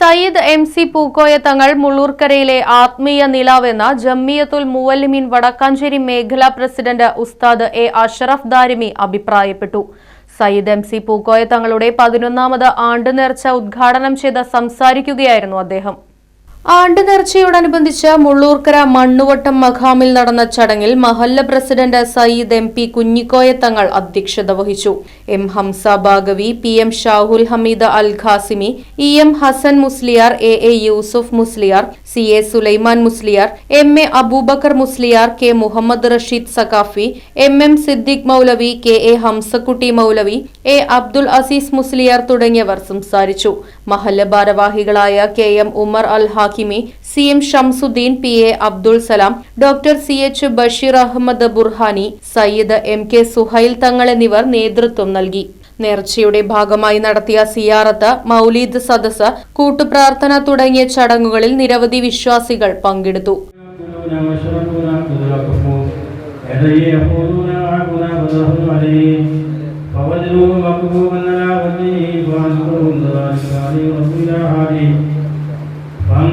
Sayyid M C Pookoya Thangal മുള്ളൂർക്കരയിലെ ആത്മീയ നിലാവെന്ന ജമ്മിയത്തുൽ മുവല്ലിമീൻ വടക്കാഞ്ചേരി മേഖലാ president ഉസ്താദ് എ അഷറഫ് ദാരിമി അഭിപ്രായപ്പെട്ടു. സയ്യിദ് എം സി പൂക്കോയ തങ്ങളുടെ പതിനൊന്നാമത് ആണ്ട് നേർച്ച ഉദ്ഘാടനം ചെയ്ത് സംസാരിക്കുകയായിരുന്നു അദ്ദേഹം. ആണ്ട് നേർച്ചയോടനുബന്ധിച്ച് മുള്ളൂർക്കര മണ്ണുവട്ടം മഖാമിൽ നടന്ന ചടങ്ങിൽ മഹല്ല president Sayyid M P Kunhikoya Thangal അധ്യക്ഷത വഹിച്ചു. M Hamza Baqavi P M Shahul Hameed Al Qasimi E M Hasan Musliyar A A Yusuf Musliyar C A Sulaiman Musliyar M A Abubakar Musliyar K Muhammad Rasheed Saqafi M M Siddique Moulavi K A Hamzakutty Moulavi A Abdul Azeez Musliyar തുടങ്ങിയവർ സംസാരിച്ചു. മഹല്ല ഭാരവാഹികളായ K M Umar Al Hakimi C M Shamsuddin P A Abdul Salam doctor C H Basheer Ahmed Burhani Sayyid M K Suhail Thangal എന്നിവർ നേതൃത്വം നൽകി നേർച്ചയുടെ ഭാഗമായി നടത്തിയ സിയാറത്ത് മൗലീദ് സദസ് കൂട്ടുപ്രാർത്ഥന തുടങ്ങിയ ചടങ്ങുകളിൽ നിരവധി വിശ്വാസികൾ പങ്കെടുത്തു يأكلون ويشربون قدركم يدي يقولون عبنا فضرهم